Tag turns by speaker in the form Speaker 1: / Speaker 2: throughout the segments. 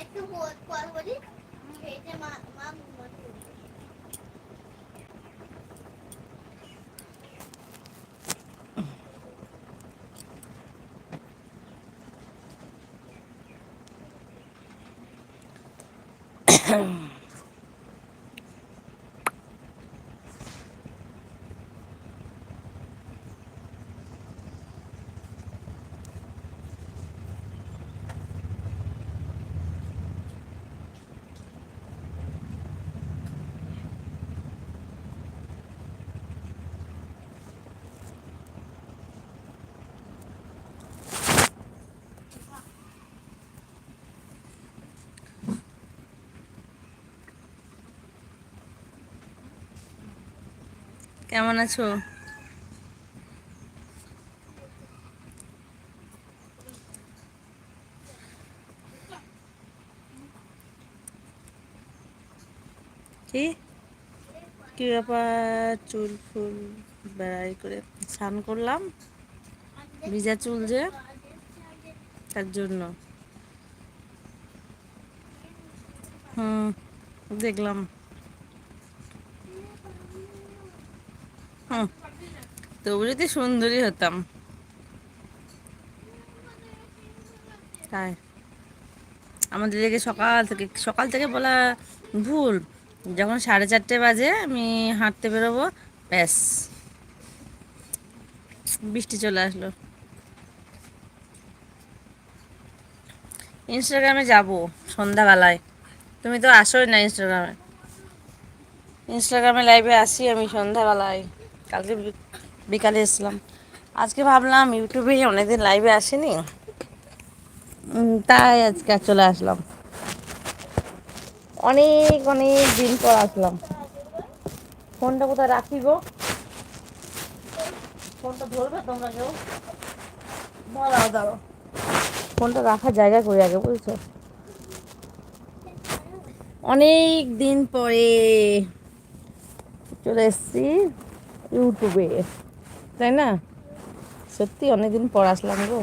Speaker 1: একটু পর বলি খেয়েছে মা মা
Speaker 2: কেমন আছো? কি? কি ব্যাপার? চুল ফুল বেড়াই করে স্নান করলাম। ভিজা চুল যে, তার জন্য। হুম, দেখলাম হুম তবু যদি সুন্দরী হতাম। তাই। আমাদের দিকে সকাল থেকে সকাল থেকে বলা ভুল। যখন সাড়ে চারটে বাজে, আমি হাঁটতে বেরোবো, ব্যাস। বৃষ্টি চলে আসলো। ইনস্টাগ্রামে যাব সন্ধ্যাবেলায়। তুমি তো আসোই না ইনস্টাগ্রামে। ইনস্টাগ্রামে লাইভে আসি আমি সন্ধ্যাবেলায়। কালকে বিকালে এসলাম আজকে ভাবলাম ইউটিউবে অনেকদিন লাইভে আসেনি। তাই আজকে চলে আসলাম। অনেক অনেক দিন পর আসলাম। ফোনটা কোথায় রাখি গো? ফোনটা ধরবে তোমরা কেউ? দাঁড়াও দাঁড়াও। ফোনটা রাখার জায়গা করে আগে, বুঝছ? অনেক দিন পরে চলে এসছি ইউটিউবে। তাই না? সত্যি অনেকদিন পর আসলাম গো।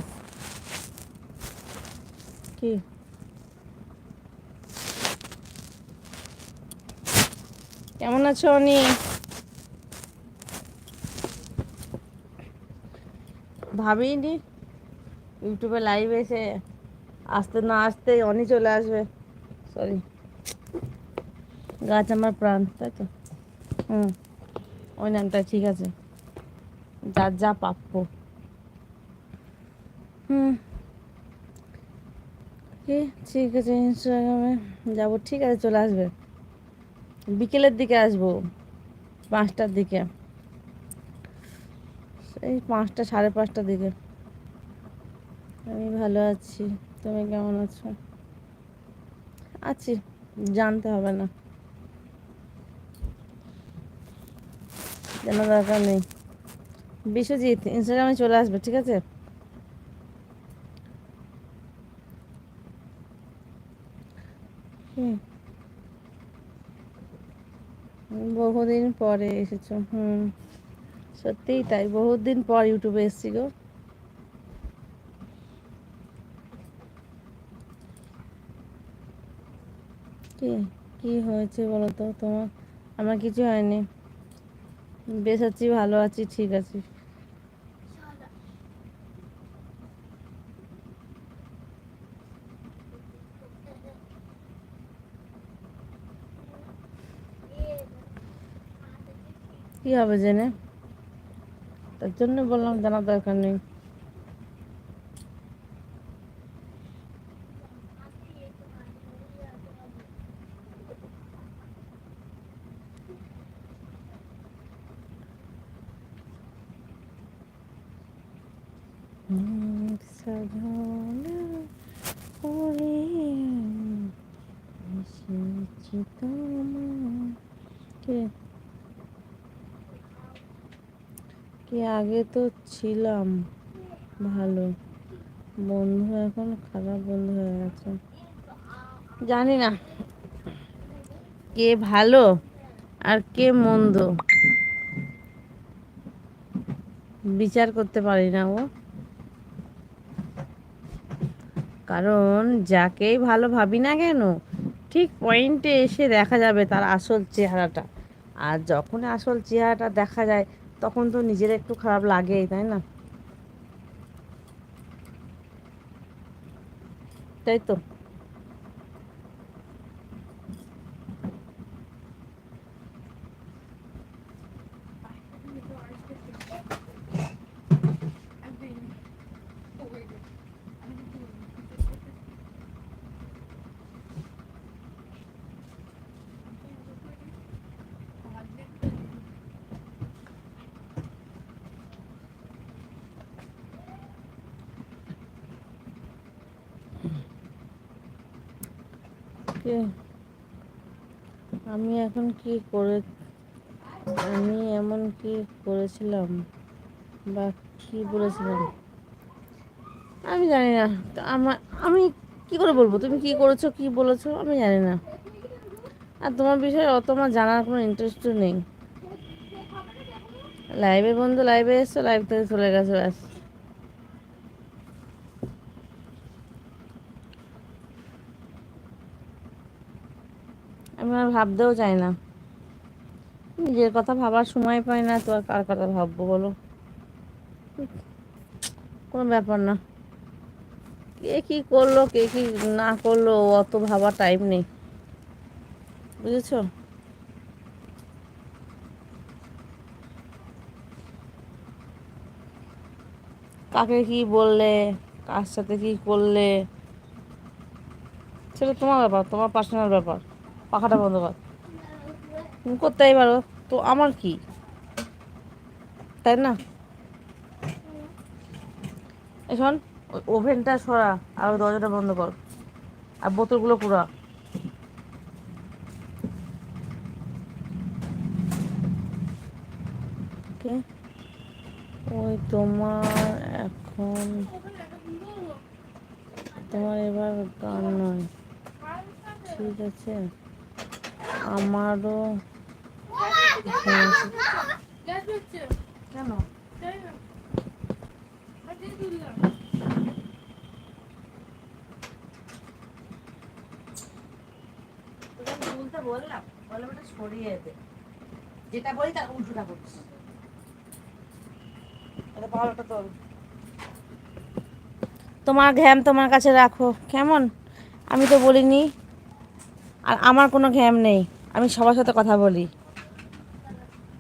Speaker 2: কি? কেমন আছো অনি? ভাবিনি ইউটিউবে লাইভ এসে আসতে না আসতে অনি চলে আসবে। সরি গাছ আমার প্রাণ, তাই তো? হুম। ওই নামটা ঠিক আছে। যার যা প্রাপ্য হুম। ঠিক আছে, ইনস্টাগ্রামে যাব। ঠিক আছে, চলে আসবে। বিকেলের দিকে আসব, পাঁচটার দিকে। এই পাঁচটা, সাড়ে পাঁচটার দিকে। আমি ভালো আছি। তুমি কেমন আছো? আছি, জানতে হবে না। জানা দরকার নেই। বিশ্বজিৎ ইনস্টাগ্রামে চলে আসবে, ঠিক আছে? বহুদিন পরে এসেছ, হুম। সত্যিই তাই, বহুদিন পর ইউটিউবে এসেছি গো। কি কি হয়েছে বলো তো তোমার? আমার কিছু হয়নি। বেশ আছি, ভালো আছি, ঠিক আছি। কি হবে জেনে? তার জন্য বললাম জানার দরকার নেই। কে কি আগে তো ছিলাম। ভালো। বন্ধু এখন খারাপ বন্ধু হয়ে গেছে। জানি না কে ভালো আর কে মন্দ। বিচার করতে পারি না ও। কারণ যাকেই ভালো ভাবি না কেন, ঠিক পয়েন্টে এসে দেখা যাবে তার আসল চেহারাটা। আর যখন আসল চেহারাটা দেখা যায় তখন তো নিজের একটু খারাপ লাগেই তাই না? তাই তো? আমি এখন কি করে, আমি এমন কি করেছিলাম বা কি বলেছিলাম? আমি জানি না। আমার, আমি কি করে বলব? তুমি কি করেছ, কি বলেছ, আমি জানি না। আর তোমার বিষয়ে অত আমার জানার কোনো ইন্টারেস্টও নেই। লাইভে বন্ধু লাইভে এসছো লাইভ থেকে চলে গেছো, ব্যাস আমি আর ভাবতেও চাই না। নিজের কথা ভাবার সময় পাই না, তো আর কার কথা ভাববো বলো? কোনো ব্যাপার না। কে কি করল, কে কি না করল অত ভাবার টাইম নেই। বুঝেছ? কাকে কি বললে, কার সাথে কি করলে? সেটা তোমার ব্যাপার, তোমার পার্সোনাল ব্যাপার। পাখাটা বন্ধ কর। তুমি করতেই পারো? তো আমার কি? তাই না? এখন ওভেনটা সরা আর দরজাটা বন্ধ কর। আর বোতলগুলো পুরা। ওই তোমার এখন, তোমার এবার গান নয়। ঠিক আছে? আমারও কেন? বললাম বললাম এটা সরিয়ে দে। যেটা বলি তার উল্টোটা করছিস এটা ভালোটা তোর তোমার ঘ্যাম তোমার কাছে রাখো। কেমন? আমি তো বলিনি। আর আমার কোনো ঘ্যাম নেই। আমি সবার সাথে কথা বলি।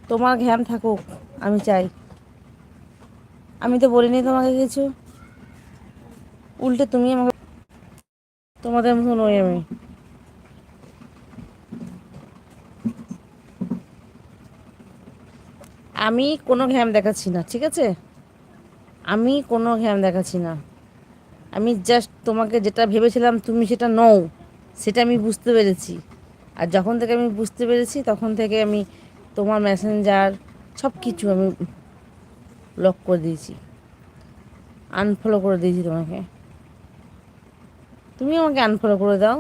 Speaker 2: তোমার ঘ্যাম থাকুক, আমি চাই। আমি তো বলিনি তোমাকে কিছু। উল্টে তুমি আমাকে তোমাদের মতো নই আমি। আমি কোনো ঘ্যাম দেখাচ্ছি না, ঠিক আছে? আমি কোনো ঘ্যাম দেখাচ্ছি না। আমি জাস্ট তোমাকে যেটা ভেবেছিলাম তুমি সেটা নও, সেটা আমি বুঝতে পেরেছি। আর যখন থেকে আমি বুঝতে পেরেছি, তখন থেকে আমি তোমার মেসেঞ্জার সব কিছু আমি লক করে দিয়েছি। আনফলো করে দিয়েছি তোমাকে। তুমি আমাকে আনফলো করে দাও।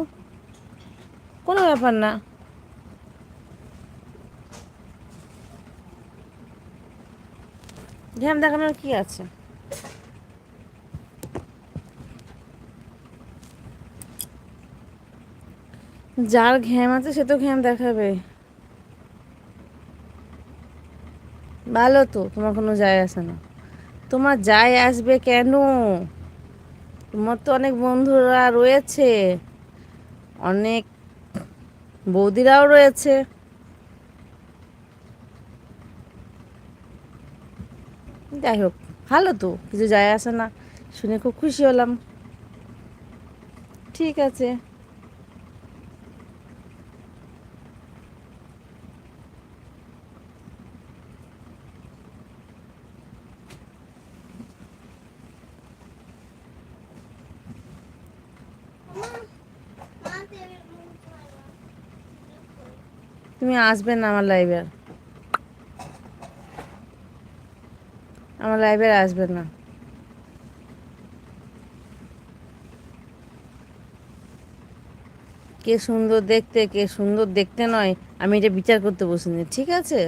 Speaker 2: কোনো ব্যাপার না। ধ্যান দেখানোর কি আছে। যার ঘ্যাম আছে সে তো ঘ্যাম দেখাবে। ভালো তো, তোমার কোনো যায় আসে না। তোমার যায় আসবে কেন? তোমার তো অনেক বন্ধুরা রয়েছে। অনেক বৌদিরাও রয়েছে। যাই হোক, ভালো তো, কিছু যায় আসে না। শুনে খুব খুশি হলাম। ঠিক আছে। তুমি আসবে না আমার লাইভে আমার লাইভে আসবে না। কে সুন্দর দেখতে, কে সুন্দর দেখতে নয়, আমি এটা বিচার করতে বসে নি, ঠিক আছে?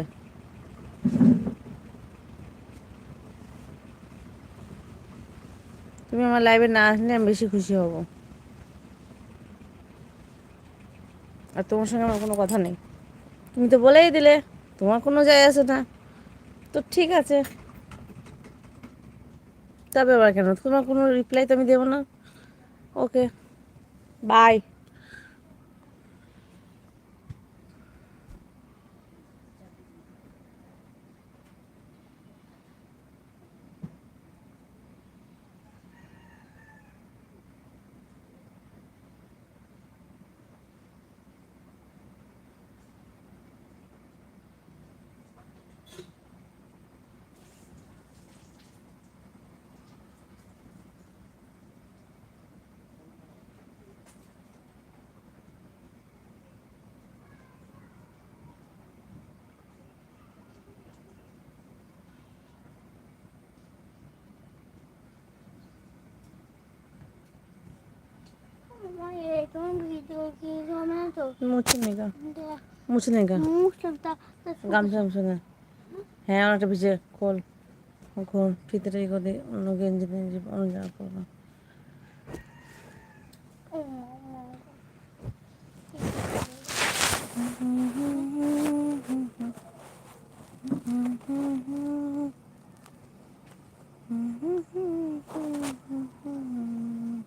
Speaker 2: তুমি আমার লাইভে না আসলে আমি বেশি খুশি হব। আর তোমার সঙ্গে আমার কোনো কথা নেই। তুমি তো বলেই দিলে, তোমার কোনো যায় আছে না। তো ঠিক আছে। তবে আবার কেন? তোমার কোনো রিপ্লাই তো আমি দেবো না। ওকে বাই
Speaker 1: আমার এরকম ভিডিও কি জমা তো।
Speaker 2: মুছে নেগা
Speaker 1: দেখ
Speaker 2: মুছে নেগা
Speaker 1: মুখটা
Speaker 2: গামছা গামছা না। হ্যাঁ অনেকটা ভিজে খোল। খোল। ফিতে ই করে অন্য গেঞ্জি টেঞ্জি অন্য জামা পরবো
Speaker 1: বাবা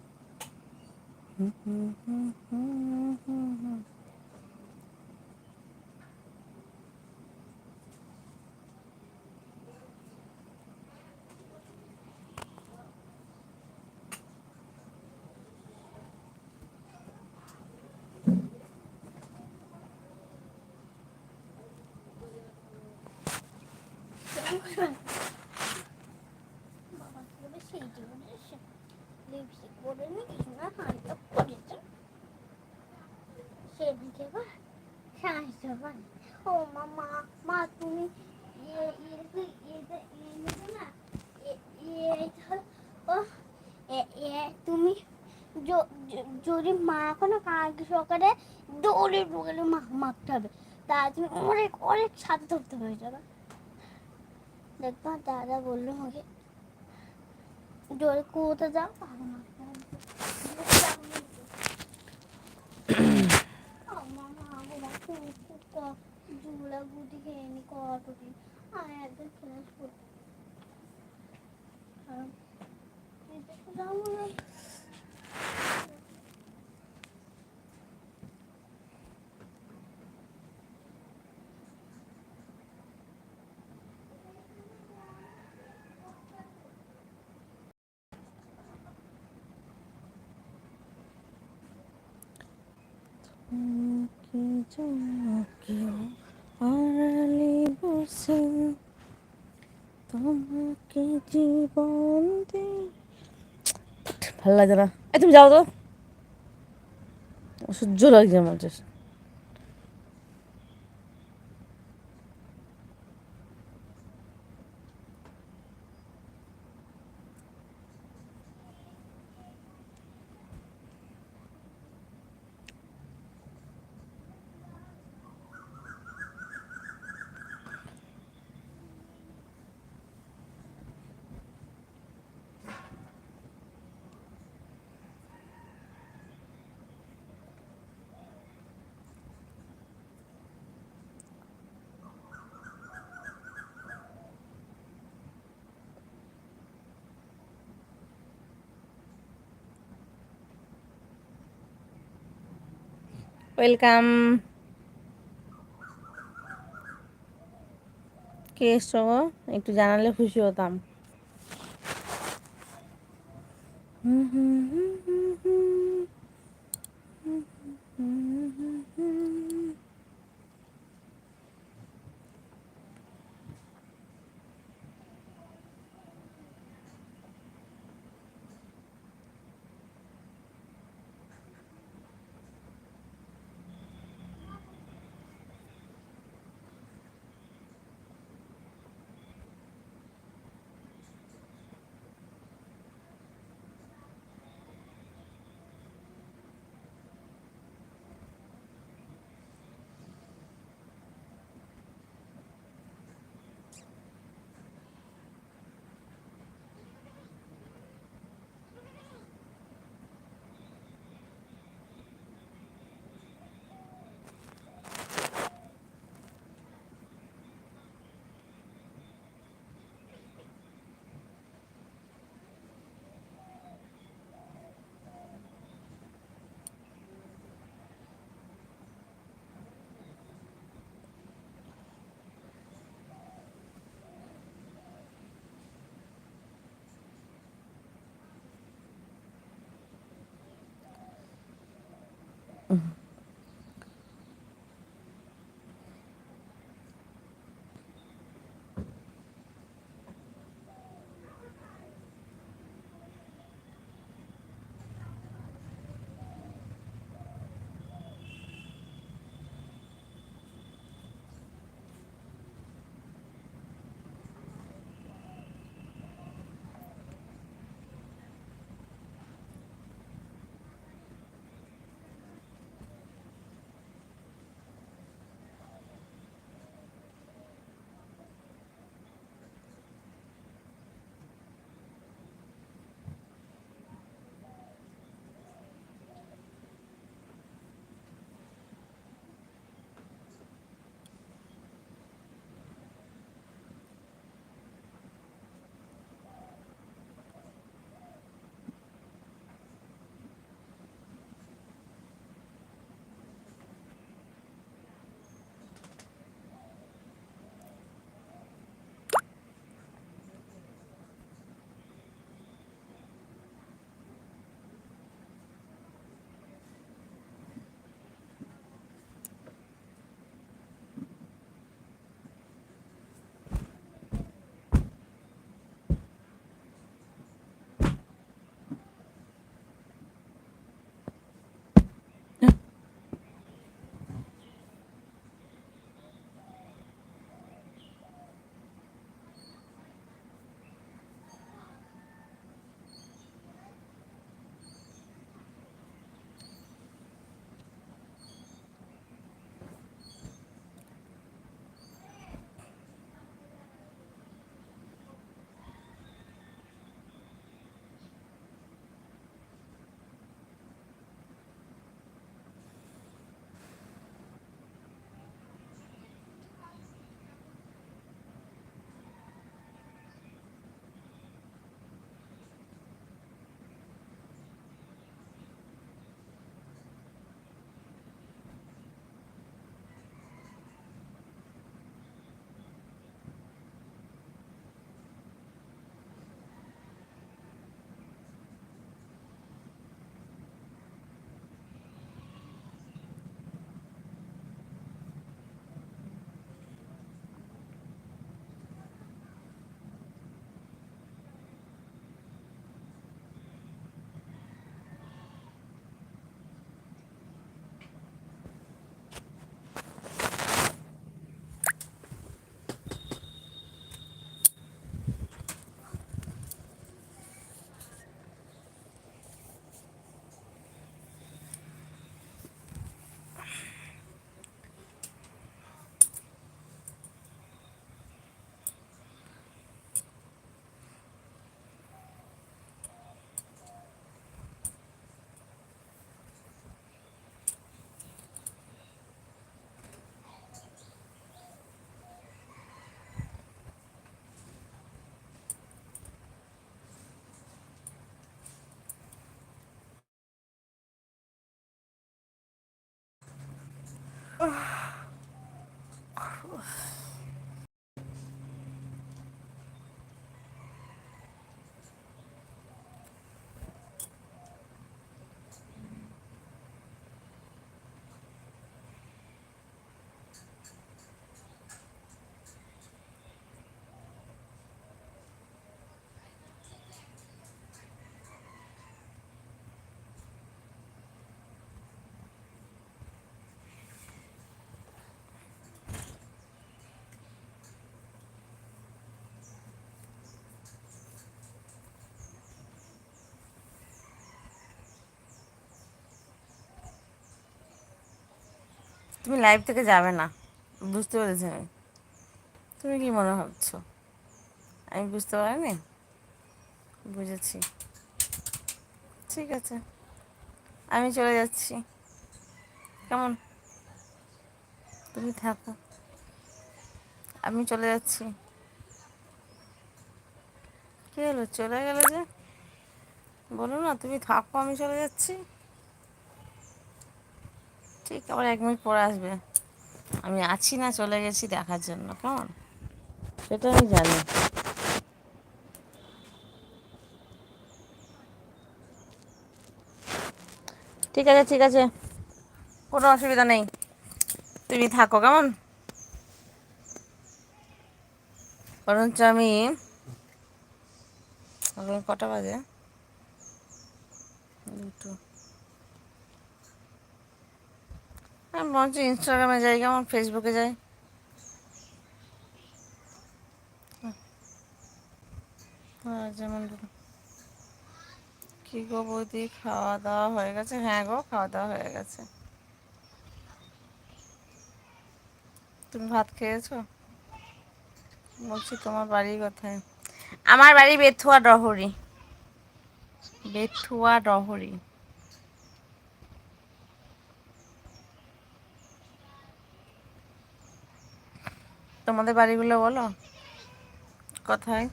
Speaker 1: করে সেই জীবনে লিপস্টিক পরে নি কিছু না হাঁড়িটা পরেছে তুমি যদি মা কোনো কাজ সকালে দৌড়ে দৌড়ে মা মাখতে হবে তা তুমি অনেক অনেক সাথে ধরতে হয়ে যাবে দেখবা দাদা বলল আমাকে জোরে কোথা যাও ভালো মাখতে হবে। ও মামা, বাবা, খুব খুব ক- জুলা গুটি খেয়ে নি আমি একদম ক্লাস করতে আর
Speaker 2: কেউ আড়ালে বসে। তোমাকে জীবন দে। ভালো লাগে না। তুমি যাও তো। অসহ্য লাগছে আমার just। ওয়েলকাম। কে এসছো একটু জানালে খুশি হতাম। তুমি লাইভ থেকে যাবে না। বুঝতে পেরেছি আমি। তুমি কি মনে ভাবছ? আমি বুঝতে পারিনি? বুঝেছি। ঠিক আছে। আমি চলে যাচ্ছি। কেমন? তুমি থাকো। আমি চলে যাচ্ছি। কি হলো? চলে গেলে যে? বলো না, তুমি থাকো, আমি চলে যাচ্ছি। ঠিক আবার এক মিনিট পরে আসবে। আমি আছি না চলে গেছি দেখার জন্য কেমন? সেটা আমি জানি। ঠিক আছে ঠিক আছে। কোনো অসুবিধা নেই। তুমি থাকো কেমন? বরঞ্চ আমি কটা বাজে? দুটো। আমি বরঞ্চ ইনস্টাগ্রামে যাই, কেমন ফেসবুকে যাই। আর যেমন কি গো বৌদি, খাওয়া দাওয়া হয়ে গেছে? হ্যাঁ গো, খাওয়া দাওয়া হয়ে গেছে। তুমি ভাত খেয়েছো? বলছি তোমার বাড়ি কোথায়? আমার বাড়ি বেথুয়া ডহরি বেথুয়া ডহরি তোমাদের বাড়িগুলো বলো? কোথায়।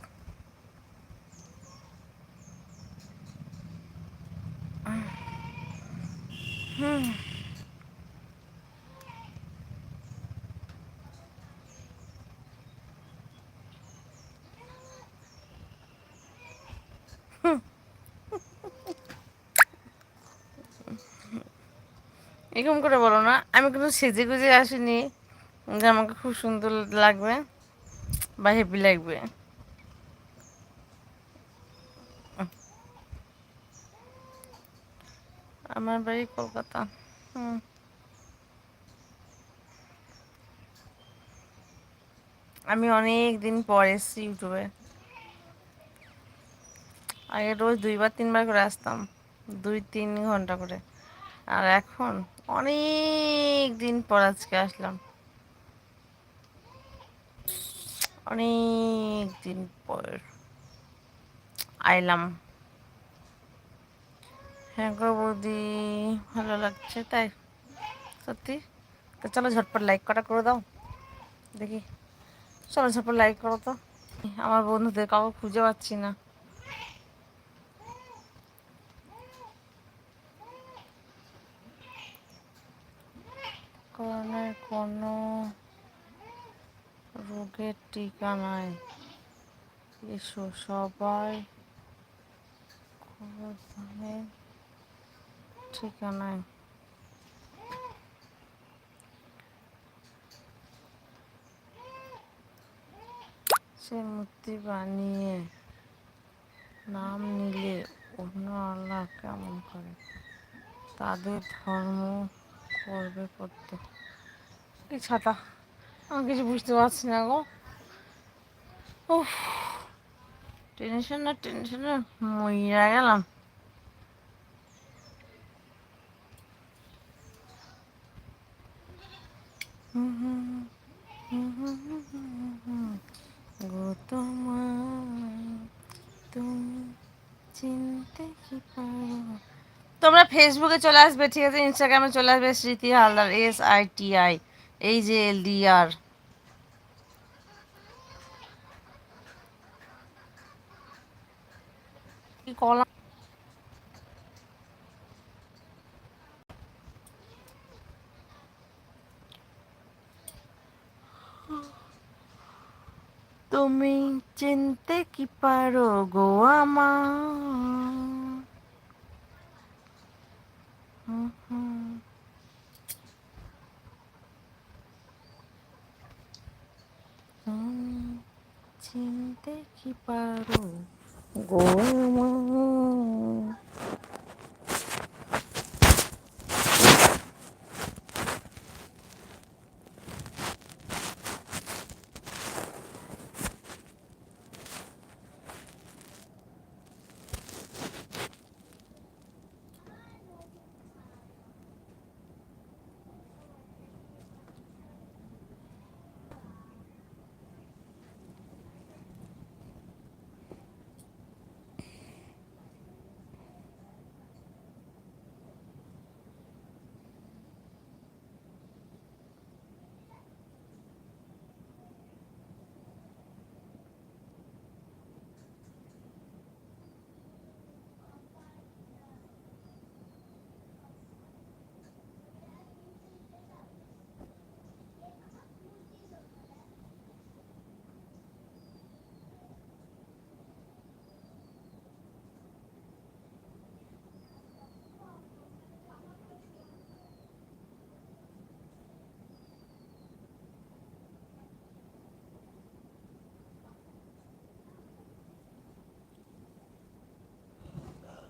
Speaker 2: হুম। এরকম করে বলো না আমি কিন্তু সেজে গুজে আসিনি। আমাকে খুব সুন্দর লাগবে বা হেপি লাগবে। আমার বাড়ি কলকাতা। হুম। আমি অনেক দিন পর এসেছি ইউটিউবে। আগে রোজ দুইবার, তিনবার করে আসতাম। দুই, তিন ঘণ্টা করে। আর এখন অনেক দিন পর আজকে আসলাম। অনেক দিন পর। আইলাম। হ্যাঁ গো বৌদি, ভালো লাগছে তাই, সত্যি? তো চলো ঝটপট লাইক কটা করে দাও, দেখি। চলো ঝটপট লাইক করো তো। আমার বন্ধুদের কাউকে খুঁজে পাচ্ছি না। কোনো। রোগের টিকা নাই। এসো সবাই ঠিকানায়। সে মূর্তি বানিয়ে নাম নিলে অন্য আল্লাহ কেমন করে? তাদের ধর্ম করবে করতে কি ছাতা। আমি কিছু বুঝতে পারছি না গো। উফ টেনশন না টেনশনে মইরা গেলাম। তোমরা ফেসবুকে চলে আসবে, ঠিক আছে? ইনস্টাগ্রামে চলে আসবে, Smriti Haldar S I T I এই যে এল ডি আর কলা? তুমি চিনতে কি পারো গো আমার হুম হুম। তুমি চিনতে কি পারো গো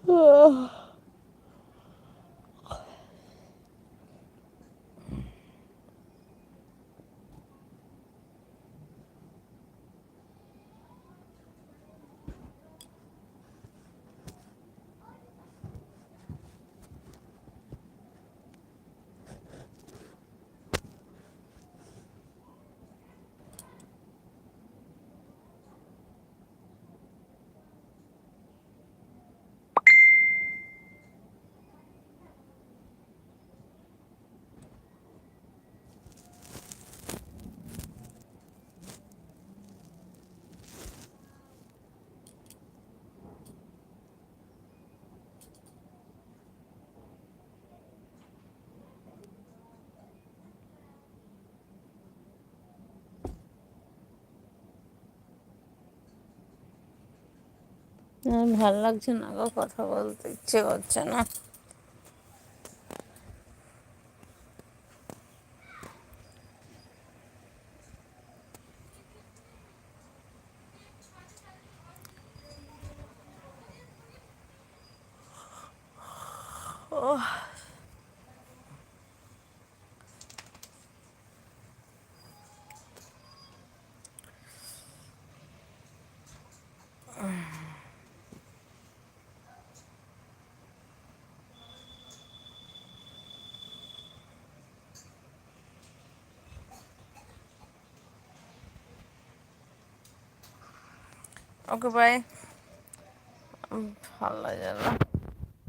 Speaker 2: 呃 আর ভাল লাগছে না গো কথা বলতে ইচ্ছে করছে না ওকে বাই লাগে না